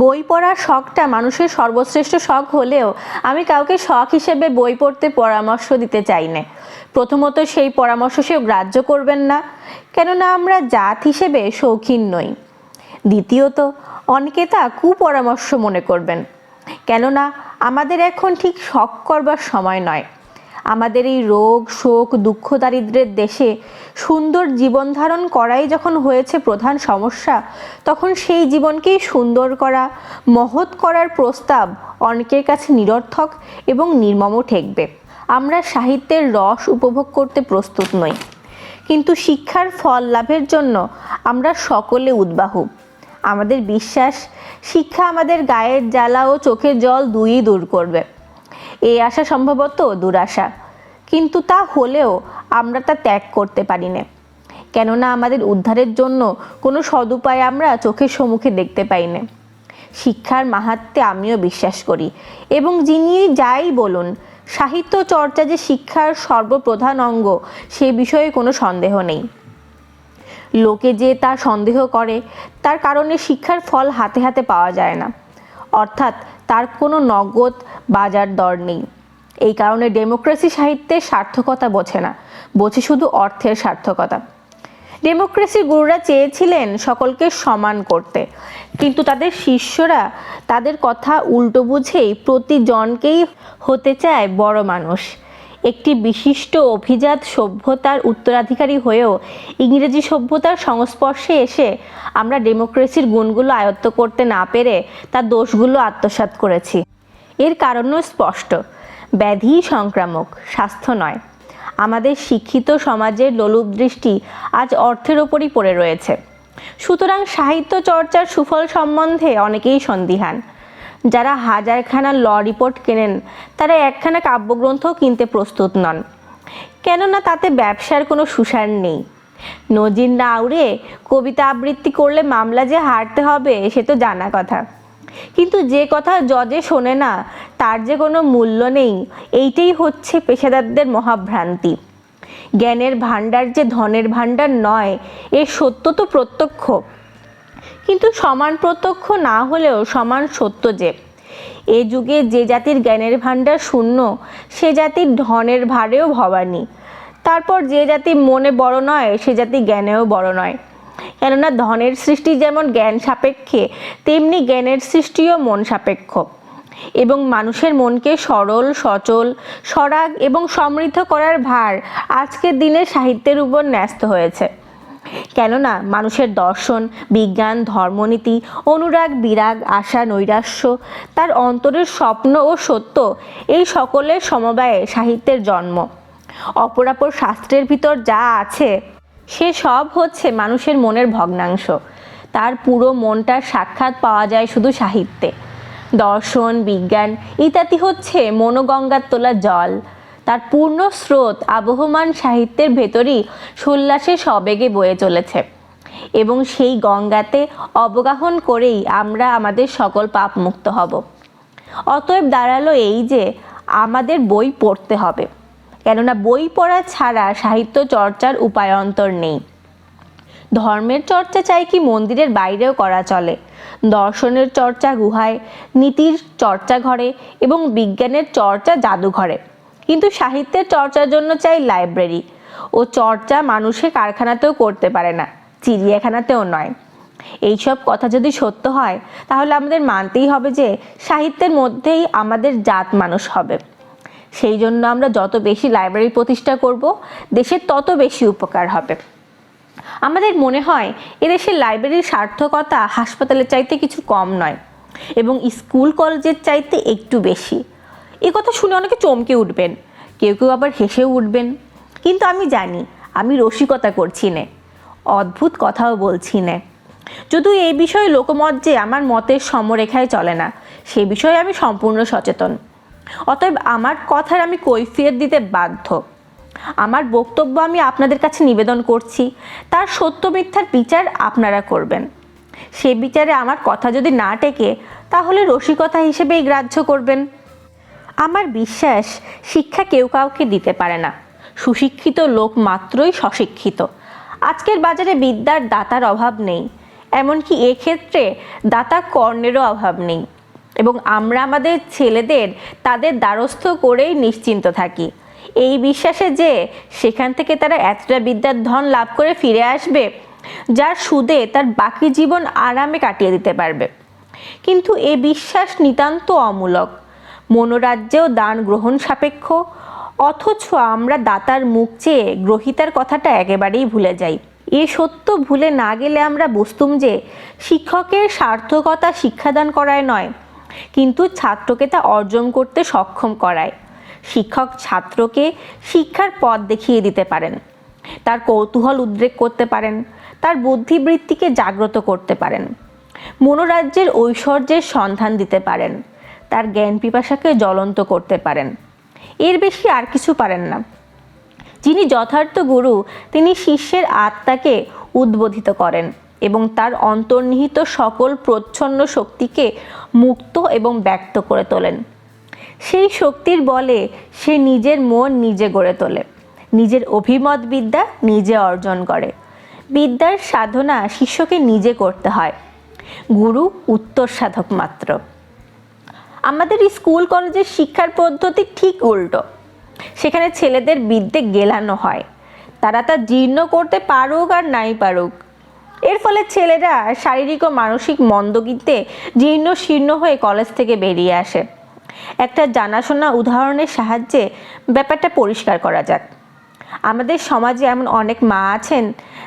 বই পড়ার শখটা মানুষের সর্বশ্রেষ্ঠ শখ হলেও আমি কাউকে শখ হিসেবে বই পড়তে পরামর্শ দিতে চাই না প্রথমত সেই পরামর্শ সেও গ্রাহ্য করবেন না, কেননা আমরা জাত হিসেবে শৌখিন নই। দ্বিতীয়ত, অনেকে তা কুপরামর্শ মনে করবেন, কেননা আমাদের এখন ঠিক শখ করবার সময় নয়। আমাদের এই রোগ, শোক, দুঃখ দারিদ্রের দেশে সুন্দর জীবন ধারণ করাই যখন হয়েছে প্রধান সমস্যা, তখন সেই জীবনকেই সুন্দর করা, মহৎ করার প্রস্তাব অনেকের কাছে নিরর্থক এবং নির্মম ঠেকবে। আমরা সাহিত্যের রস উপভোগ করতে প্রস্তুত নই। কিন্তু শিক্ষার ফল লাভের জন্য আমরা সকলে উদ্বাহু। আমাদের বিশ্বাস, শিক্ষা আমাদের গায়ের জ্বালা ও চোখের জল দুইই দূর করবে। এই আশা সম্ভবত দুরাশা। কিন্তু তা হলেও আমরা তা ত্যাগ করতে পারি না কেননা আমাদের উদ্ধারের জন্য কোনো সদুপায় আমরা চোখের সম্মুখে দেখতে পাই না শিক্ষার মাহাত্মে আমিও বিশ্বাস করি এবং যিনি যাই বলুন, সাহিত্য চর্চা যে শিক্ষার সর্বপ্রধান অঙ্গ, সে বিষয়ে কোনো সন্দেহ নেই। লোকে যে তা সন্দেহ করে, তার কারণে শিক্ষার ফল হাতে হাতে পাওয়া যায় না। অর্থাৎ তার কোনো নগদ বাজার দর নেই। এই কারণে ডেমোক্রেসি সাহিত্যের সার্থকতা বোঝে না, বোঝে শুধু অর্থের সার্থকতা। ডেমোক্রেসির গুরুরা চেয়েছিলেন সকলকে সমান করতে, কিন্তু তাদের শিষ্যরা তাদের কথা উল্টো বুঝেই প্রতিজনকেই হতে চায় বড় মানুষ। একটি বিশিষ্ট অভিজাত সভ্যতার উত্তরাধিকারী হয়েও ইংরেজি সভ্যতার সংস্পর্শে এসে আমরা ডেমোক্রেসির গুণগুলো আয়ত্ত করতে না পেরে তার দোষগুলো আত্মসাৎ করেছি। এর কারণও স্পষ্ট। ব্যাধি সংক্রামক, স্বাস্থ্য নয়। আমাদের শিক্ষিত সমাজের লোলুপ দৃষ্টি আজ অর্থের ওপরই পড়ে রয়েছে। সুতরাং সাহিত্য চর্চার সুফল সম্বন্ধে অনেকেই সন্দিহান। যারা হাজারখানা ল রিপোর্ট কেনেন, তারা একখানা কাব্যগ্রন্থও কিনতে প্রস্তুত নন। কেননা তাতে ব্যবসার কোনো সুসার নেই। নজির না উড়ে কবিতা আবৃত্তি করলে মামলা যে হারতে হবে, সে তো জানা কথা। কিন্তু যে কথা জজে শোনে না, তার যে কোনো মূল্য নেই, এইটাই হচ্ছে পেশাদারদের মহাভ্রান্তি। জ্ঞানের ভাণ্ডার যে ধনের ভাণ্ডার নয়, এর সত্য তো প্রত্যক্ষ। কিন্তু সমান প্রত্যক্ষ না হলেও সমান সত্য যে, এ যুগে যে জাতির জ্ঞানের ভাণ্ডার শূন্য, সে জাতির ধনের ভারেও ভবানী। তারপর যে জাতি মনে বড় নয়, সে জাতি জ্ঞানেও বড় নয়। কেননা ধনের সৃষ্টি যেমন জ্ঞান সাপেক্ষে, তেমনি জ্ঞানের সৃষ্টিও মন সাপেক্ষ। এবং মানুষের মনকে সরল, সচল, সরাগ এবং সমৃদ্ধ করার ভার আজকের দিনে সাহিত্যের উপর ন্যস্ত হয়েছে। কেননা মানুষের দর্শন, বিজ্ঞান, ধর্মনীতি, অনুরাগ, বিরাগ, আশা, নৈরাশ্য, তার অন্তরের স্বপ্ন ও সত্য, এই সকলের সমবায়ে সাহিত্যের জন্ম। অপরাপর শাস্ত্রের ভিতর যা আছে, সে সব হচ্ছে মানুষের মনের ভগ্নাংশ। তার পুরো মনটার সাক্ষাৎ পাওয়া যায় শুধু সাহিত্যে। দর্শন, বিজ্ঞান ইত্যাদি হচ্ছে মনোগঙ্গার তোলা জল। তার পূর্ণ স্রোত আবহমান সাহিত্যের ভেতরই সোল্লাসে সবেগে বয়ে চলেছে। এবং সেই গঙ্গাতে অবগাহন করেই আমরা আমাদের সকল পাপ মুক্ত হব। অতএব দাঁড়াল এই যে আমাদের বই পড়তে হবে। কেননা বই পড়া ছাড়া সাহিত্য চর্চার উপায়ন্তর নেই। ধর্মের চর্চা চাই কি মন্দিরের বাইরেও করা চলে। দর্শনের চর্চা গুহায়, নীতির চর্চা ঘরে এবং বিজ্ঞানের চর্চা জাদুঘরে। কিন্তু সাহিত্যের চর্চার জন্য চাই লাইব্রেরি ও চর্চা মানুষে কারখানাতেও করতে পারে না, চিড়িয়াখানাতেও নয়। এইসব কথা যদি সত্য হয়, তাহলে আমাদের মানতেই হবে যে সাহিত্যের মধ্যেই আমাদের জাত মানুষ হবে। সেই জন্য আমরা যত বেশি লাইব্রেরি প্রতিষ্ঠা করব, দেশের তত বেশি উপকার হবে। আমাদের মনে হয়, এদেশের লাইব্রেরির সার্থকতা হাসপাতালের চাইতে কিছু কম নয়, এবং স্কুল কলেজের চাইতে একটু বেশি। এ কথা শুনে অনেকে চমকে উঠবেন। কেউ কেউ আবার হেসেও উঠবেন। কিন্তু আমি জানি, আমি রসিকতা করছি নে। অদ্ভুত কথাও বলছি নে। যদিও এই বিষয়ে লোকমত যে আমার মতের সমরেখায় চলে না, সে বিষয়ে আমি সম্পূর্ণ সচেতন। অতএব আমার কথার আমি কৈফিয়ত দিতে বাধ্য। আমার বক্তব্য আমি আপনাদের কাছে নিবেদন করছি। তার সত্য মিথ্যার বিচার আপনারা করবেন। সে বিচারে আমার কথা যদি না টেকে, তাহলে রসিকতা হিসেবেই গ্রাহ্য করবেন। আমার বিশ্বাস শিক্ষা কেউ কাউকে দিতে পারে না। সুশিক্ষিত লোক মাত্রই সশিক্ষিত আজকের বাজারে বিদ্যার দাতার অভাব নেই। এমনকি এক্ষেত্রে দাতা কর্ণেরও অভাব নেই। এবং আমরা আমাদের ছেলেদের তাদের দ্বারস্থ করেই নিশ্চিন্ত থাকি। এই বিশ্বাসে যে সেখান থেকে তারা এতটা বিদ্যার ধন লাভ করে ফিরে আসবে, যার সুদে তার বাকি জীবন আরামে কাটিয়ে দিতে পারবে। কিন্তু এ বিশ্বাস নিতান্ত অমূলক। মনোরাজ্যেও দান গ্রহণ সাপেক্ষ, অথচ আমরা দাতার মুখ চেয়ে গ্রহিতার কথাটা একেবারেই ভুলে যাই। এ সত্য ভুলে না গেলে আমরা বুঝতুম যে শিক্ষকের সার্থকতা শিক্ষাদান করায় নয়, কিন্তু ছাত্রকে তা অর্জন করতে সক্ষম করায়। শিক্ষক ছাত্রকে শিক্ষার পথ দেখিয়ে দিতে পারেন, তার কৌতূহল উদ্রেক করতে পারেন, তার বুদ্ধিবৃত্তিকে জাগ্রত করতে পারেন, মনোরাজ্যের ঐশ্বর্যের সন্ধান দিতে পারেন। তার জ্ঞান পিপাসাকে জ্বলন্ত করতে পারেন। এর বেশি আর কিছু পারেন না। যিনি যথার্থ গুরু, তিনি শিষ্যের আত্মাকে উদ্বোধিত করেন এবং তার অন্তর্নিহিত সকল প্রচ্ছন্ন শক্তিকে মুক্ত এবং ব্যক্ত করে তোলেন। সেই শক্তির বলে সে নিজের মন নিজে গড়ে তোলে, নিজের অভিমত বিদ্যা নিজে অর্জন করে। বিদ্যার সাধনা শিষ্যকে নিজে করতে হয়। গুরু উত্তর সাধক মাত্র। আমাদের স্কুল, কলেজের শিক্ষার পদ্ধতি ঠিক উল্টো। সেখানে ছেলেদের বিদ্যে গেলানো হয়। তারা তা জীর্ণ করতে পারুক আর নাই পারুক। এর ফলে ছেলেরা শারীরিক ও মানসিক মন্দগিতে জীর্ণ শীর্ণ হয়ে কলেজ থেকে বেরিয়ে আসে। একটা জানাশোনা উদাহরণের সাহায্যে ব্যাপারটা পরিষ্কার করা যাক। আমাদের সমাজে এমন অনেক মা আছেন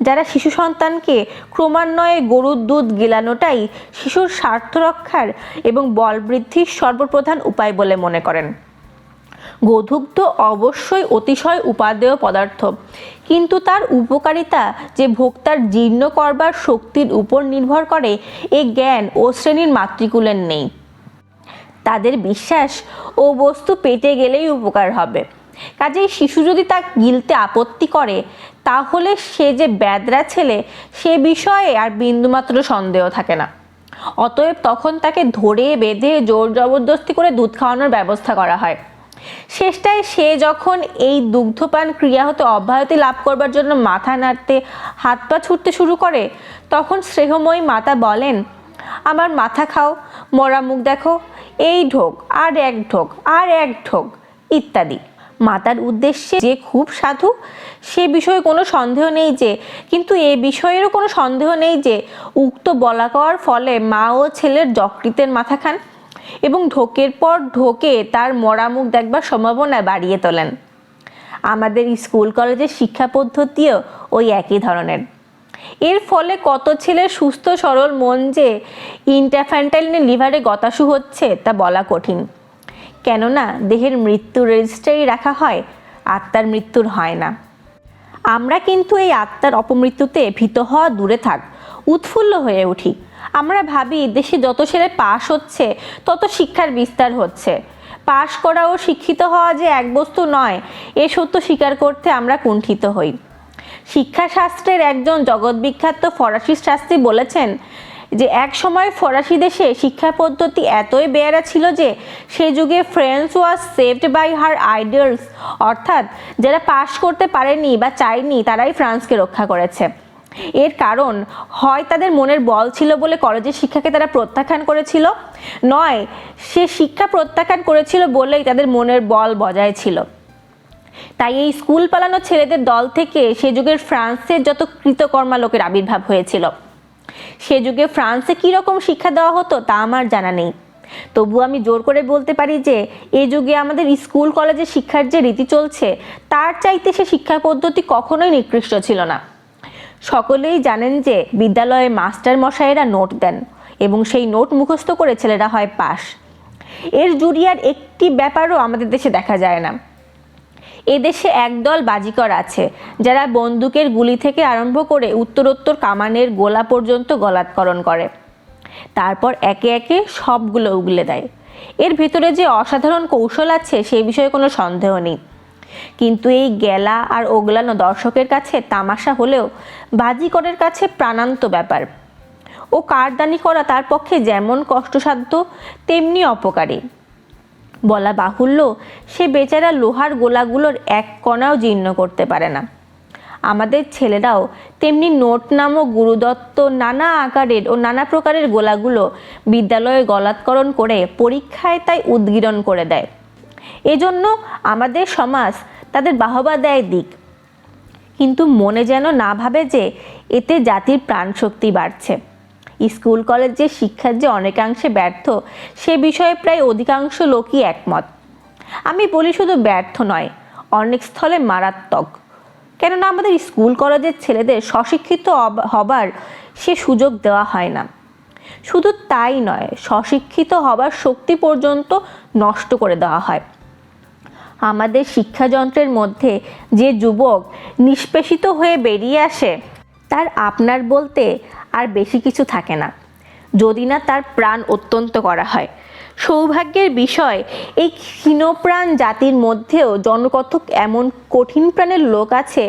যারা শিশু সন্তানকে ক্রমান্বয়ে গরুর দুধ গিলানোটাই শিশুর স্বার্থ রক্ষার এবং বল বৃদ্ধির সর্বপ্রধান উপায় বলে মনে করেন। গোধুগ্ধ অবশ্যই অতিশয় উপাদেয় পদার্থ। কিন্তু তার উপকারিতা যে ভোক্তার জীর্ণ করবার শক্তির উপর নির্ভর করে, এ জ্ঞান ও শ্রেণির মাতৃকুলের নেই। তাদের বিশ্বাস ও বস্তু পেটে গেলেই উপকার হবে। কাজেই শিশু যদি তা গিলতে আপত্তি করে, তাহলে সে যে ব্যাদরা ছেলে, সে বিষয়ে আর বিন্দুমাত্র সন্দেহ থাকে না। অতএব তখন তাকে ধরে বেঁধে জোর জবরদস্তি করে দুধ খাওয়ানোর ব্যবস্থা করা হয়। শেষটায় সে যখন এই দুগ্ধপান ক্রিয়া হতে অব্যাহতি লাভ করবার জন্য মাথা নাড়তে, হাত পা ছুটতে শুরু করে, তখন স্নেহময়ী মাতা বলেন, আমার মাথা খাও, মরা মুখ দেখো, এই ঢোক, আর এক ঢোক, আর এক ঢোক, ইত্যাদি। মাতার উদ্দেশ্যে যে খুব সাধু, সে বিষয়ে কোনো সন্দেহ নেই যে, কিন্তু এ বিষয়েরও কোনো সন্দেহ নেই যে, উক্ত বলা কওয়ার ফলে মা ও ছেলের যকৃতের মাথা খান এবং ঢোকের পর ঢোকে তার মরা মুখ দেখবার সম্ভাবনা বাড়িয়ে তোলেন। আমাদের স্কুল কলেজের শিক্ষা পদ্ধতিও ওই একই ধরনের। এর ফলে কত ছেলের সুস্থ সরল মন যে ইন্টাফ্যান্টাইলিনের লিভারে গতাশু হচ্ছে তা বলা কঠিন। কেননা দেহের মৃত্যু রেজিস্ট্রারি রাখা হয়, আত্মার মৃত্যুর হয় না। আমরা কিন্তু এই আত্মার অপমৃত্যুতে ভীত হওয়া দূরে থাক, উৎফুল্ল হয়ে উঠি। আমরা ভাবি দেশে যত ছেলে পাশ হচ্ছে, তত শিক্ষার বিস্তার হচ্ছে। পাশ করা ও শিক্ষিত হওয়া যে এক বস্তু নয়, এ সত্য স্বীকার করতে আমরা কুণ্ঠিত হই। শিক্ষাশাস্ত্রের একজন জগৎবিখ্যাত ফরাসি শাস্ত্রী বলেছেন যে এক সময় ফরাসি দেশে শিক্ষা পদ্ধতি এতই বেয়ারা ছিল যে সে যুগে France was saved by her idols. অর্থাৎ যারা পাশ করতে পারেনি বা চায়নি, তারাই ফ্রান্সকে রক্ষা করেছে। এর কারণ, হয় তাদের মনের বল ছিল বলে কলেজের শিক্ষাকে তারা প্রত্যাখ্যান করেছিল, নয়, সে শিক্ষা প্রত্যাখ্যান করেছিল বলেই তাদের মনের বল বজায় ছিল। তাই এই স্কুল পালানো ছেলেদের দল থেকে সে যুগের ফ্রান্সের যত কৃতকর্মা লোকের আবির্ভাব হয়েছিল। সে যুগে ফ্রান্সে কীরকম শিক্ষা দেওয়া হতো তা আমার জানা নেই। তবু আমি জোর করে বলতে পারি যে, এ যুগে আমাদের স্কুল, কলেজে শিক্ষার যে রীতি চলছে, তার চাইতে সে শিক্ষা পদ্ধতি কখনোই নিকৃষ্ট ছিল না। সকলেই জানেন যে, বিদ্যালয়ে মাস্টার মশাইয়েরা নোট দেন এবং সেই নোট মুখস্থ করে ছেলেরা হয় পাশ। এর জুরিয়ার একটি ব্যাপারও আমাদের দেশে দেখা যায় না। এদেশে একদল বাজিকর আছে, যারা বন্দুকের গুলি থেকে আরম্ভ করে উত্তরোত্তর কামানের গোলা পর্যন্ত গলাৎকরণ করে। তারপর একে একে সবগুলো উগলে দেয়। এর ভেতরে যে অসাধারণ কৌশল আছে, সেই বিষয়ে কোনো সন্দেহ নেই। কিন্তু এই গেলা আর ওগলানো দর্শকের কাছে তামাশা হলেও বাজিকরের কাছে প্রাণান্ত ব্যাপার। ও কারদানি করা তার পক্ষে যেমন কষ্টসাধ্য, তেমনি অপকারী। বলা বাহুল্য, সে বেচারা লোহার গোলাগুলোর এক কণাও জীর্ণ করতে পারে না। আমাদের ছেলেরাও তেমনি নোট নামক গুরুদত্ত নানা আকারের ও নানা প্রকারের গোলাগুলো বিদ্যালয়ে গলাৎকরণ করে পরীক্ষায় তাই উদ্গীরণ করে দেয়। এজন্য আমাদের সমাজ তাদের বাহবা দেয় দিক। কিন্তু মনে যেন না ভাবে যে এতে জাতির প্রাণশক্তি বাড়ছে। স্কুল কলেজে শিক্ষার যে অনেকাংশে ব্যর্থ, সে বিষয়ে প্রায় অধিকাংশ লোকই একমত। আমি বলি শুধু ব্যর্থ নয়, অনেক স্থলে মারাত্মক। কেননা আমাদের স্কুল কলেজের ছেলেদের স্বশিক্ষিত হবার সে সুযোগ দেওয়া হয় না। শুধু তাই নয়, স্বশিক্ষিত হবার শক্তি পর্যন্ত নষ্ট করে দেওয়া হয়। আমাদের শিক্ষাযন্ত্রের মধ্যে যে যুবক নিষ্পেষিত হয়ে বেরিয়ে আসে তার আপনার বলতে আর বেশি কিছু থাকে না। যদি না তার প্রাণ অত্যন্ত করা হয়। সৌভাগ্যের বিষয়, এই ক্ষীণপ্রাণ জাতির মধ্যেও জনকথক এমন কঠিন প্রাণের লোক আছে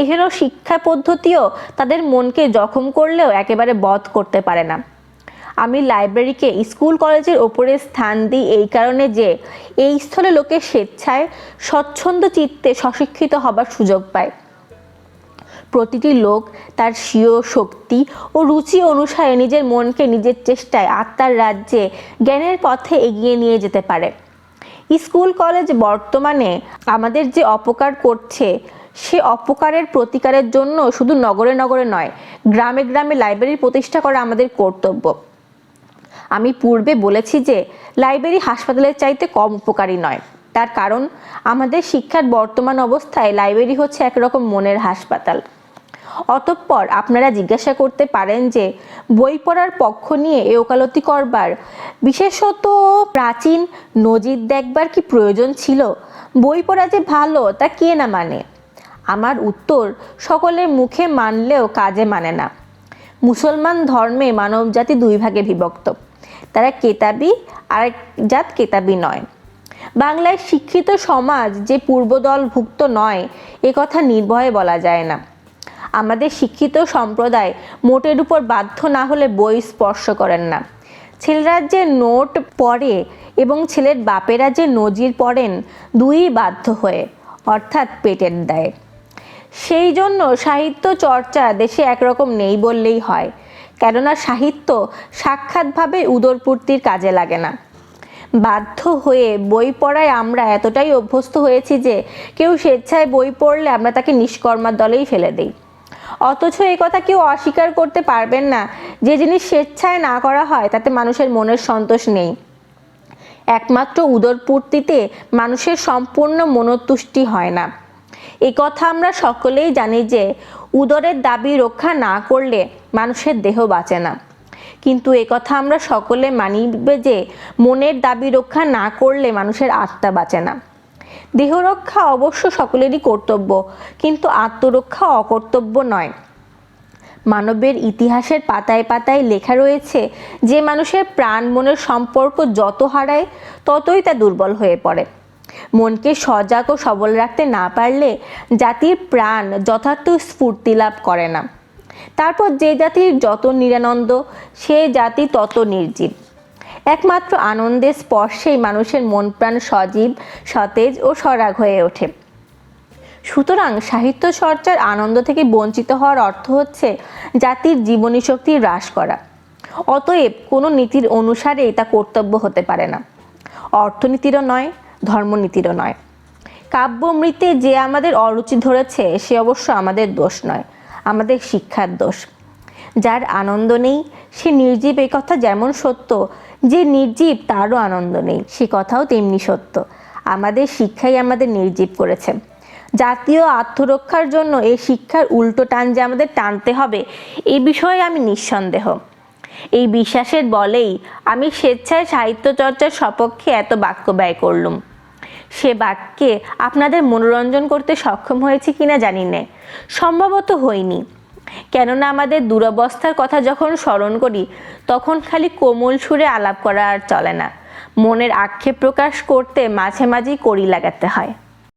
এহেন শিক্ষা পদ্ধতিও তাদের মনকে জখম করলেও একেবারে বধ করতে পারে না। আমি লাইব্রেরিকে স্কুল কলেজের ওপরে স্থান দিই এই কারণে যে, এই স্থলে লোকে স্বেচ্ছায় স্বচ্ছন্দ চিত্তে স্বশিক্ষিত হবার সুযোগ পায়। প্রতিটি লোক তার স্বীয় শক্তি ও রুচি অনুসারে নিজের মনকে নিজের চেষ্টায় আত্মার রাজ্যে জ্ঞানের পথে এগিয়ে নিয়ে যেতে পারে। স্কুল, কলেজ বর্তমানে আমাদের যে অপকার করছে, সে অপকারের প্রতিকারের জন্য শুধু নগরে নগরে নয়, গ্রামে গ্রামে লাইব্রেরি প্রতিষ্ঠা করা আমাদের কর্তব্য। আমি পূর্বে বলেছি যে, লাইব্রেরি হাসপাতালের চাইতে কম উপকারী নয়। তার কারণ, আমাদের শিক্ষার বর্তমান অবস্থায় লাইব্রেরি হচ্ছে একরকম মনের হাসপাতাল। অতঃপর আপনারা জিজ্ঞাসা করতে পারেন যে, বই পড়ার পক্ষ নিয়ে এ ওকালতি করবার, বিশেষত প্রাচীন নজির দেখবার কি প্রয়োজন ছিল? বই পড়া যে ভালো, তা কে না মানে? আমার উত্তর সকলের মুখে মানলেও কাজে মানে না। মুসলমান ধর্মে মানবজাতি দুই ভাগে বিভক্ত। তারা কেতাবি আর জাত কেতাবি নয়। বাংলায় শিক্ষিত সমাজ যে পূর্বদলভুক্ত নয়, এ কথা নির্ভয়ে বলা যায় না। আমাদের শিক্ষিত সম্প্রদায় মোটের উপর বাধ্য না হলে বই স্পর্শ করেন না। ছেলেরা যে নোট পড়ে এবং ছেলের বাপেরা যে নজির পড়েন, দুই বাধ্য হয়ে, অর্থাৎ পেটের দায়ে। সেই জন্য সাহিত্য চর্চা দেশে একরকম নেই বললেই হয়, কেননা সাহিত্য সাক্ষাৎভাবে উদরপূর্তির কাজে লাগে না। বাধ্য হয়ে বই পড়ায় আমরা এতটাই অভ্যস্ত হয়েছি যে কেউ স্বেচ্ছায় বই পড়লে আমরা তাকে নিষ্কর্মার দলেই ফেলে দিই। অথচ এই কথা কেউ অস্বীকার করতে পারবেন না। যে জিনিস স্বেচ্ছায় না করা হয়, তাতে মানুষের মনের সন্তোষ নেই। একমাত্র উদরপূর্তিতে মানুষের সম্পূর্ণ মনোতুষ্টি হয় না। এই কথা আমরা সকলেই জানি যে, উদরের দাবি রক্ষা না করলে মানুষের দেহ বাঁচে না। কিন্তু এ কথা আমরা সকলে মানিবে যে, মনের দাবি রক্ষা না করলে মানুষের আত্মা বাঁচে না। দেহ রক্ষা অবশ্য সকলেরই কর্তব্য, কিন্তু আত্মরক্ষা অকর্তব্য নয়। মানবের ইতিহাসের পাতায় পাতায় লেখা রয়েছে, যে মানুষের প্রাণ মনের সম্পর্ক যত হারায়, ততই তা দুর্বল হয়ে পড়ে। মনকে সজাগ ও সবল রাখতে না পারলে জাতির প্রাণ যথার্থ স্ফূর্তি লাভ করে না। তারপর যে জাতির যত নিরানন্দ, সে জাতি তত নির্জীব। একমাত্র আনন্দের স্পর্শেই মানুষের মন প্রাণ সজীব, সতেজ ও সরাগ হয়ে ওঠে। সুতরাং সাহিত্য চর্চার আনন্দ থেকে বঞ্চিত হওয়ার অর্থ হচ্ছে জাতির জীবনী শক্তি হ্রাস করা। অতএব কোনো নীতির অনুসারেই তা কর্তব্য হতে পারে না। অর্থনীতিরও নয়, ধর্মনীতিরও নয়। কাব্যমৃতে যে আমাদের অরুচি ধরেছে, সে অবশ্য আমাদের দোষ নয়, আমাদের শিক্ষার দোষ। যার আনন্দ নেই, সে নির্জীব এই কথা যেমন সত্য যে নির্জীব তারও আনন্দ নেই। সে কথাও তেমনি সত্য। আমাদের শিক্ষাই আমাদের নির্জীব করেছে। জাতীয় আত্মরক্ষার জন্য এই শিক্ষার উল্টো টান যে আমাদের টানতে হবে এই বিষয়ে আমি নিঃসন্দেহ। এই বিশ্বাসের বলেই আমি স্বেচ্ছায় সাহিত্য চর্চার সপক্ষে এত বাক্য ব্যয় করলুম। সে বাক্যে আপনাদের মনোরঞ্জন করতে সক্ষম হয়েছে কিনা জানি না। সম্ভবত হইনি কেননা আমাদের দুরবস্থার কথা যখন স্মরণ করি, তখন খালি কোমল সুরে আলাপ করা আর চলে না। মনের আক্ষেপ প্রকাশ করতে মাঝে মাঝেই করি লাগাতে হয়।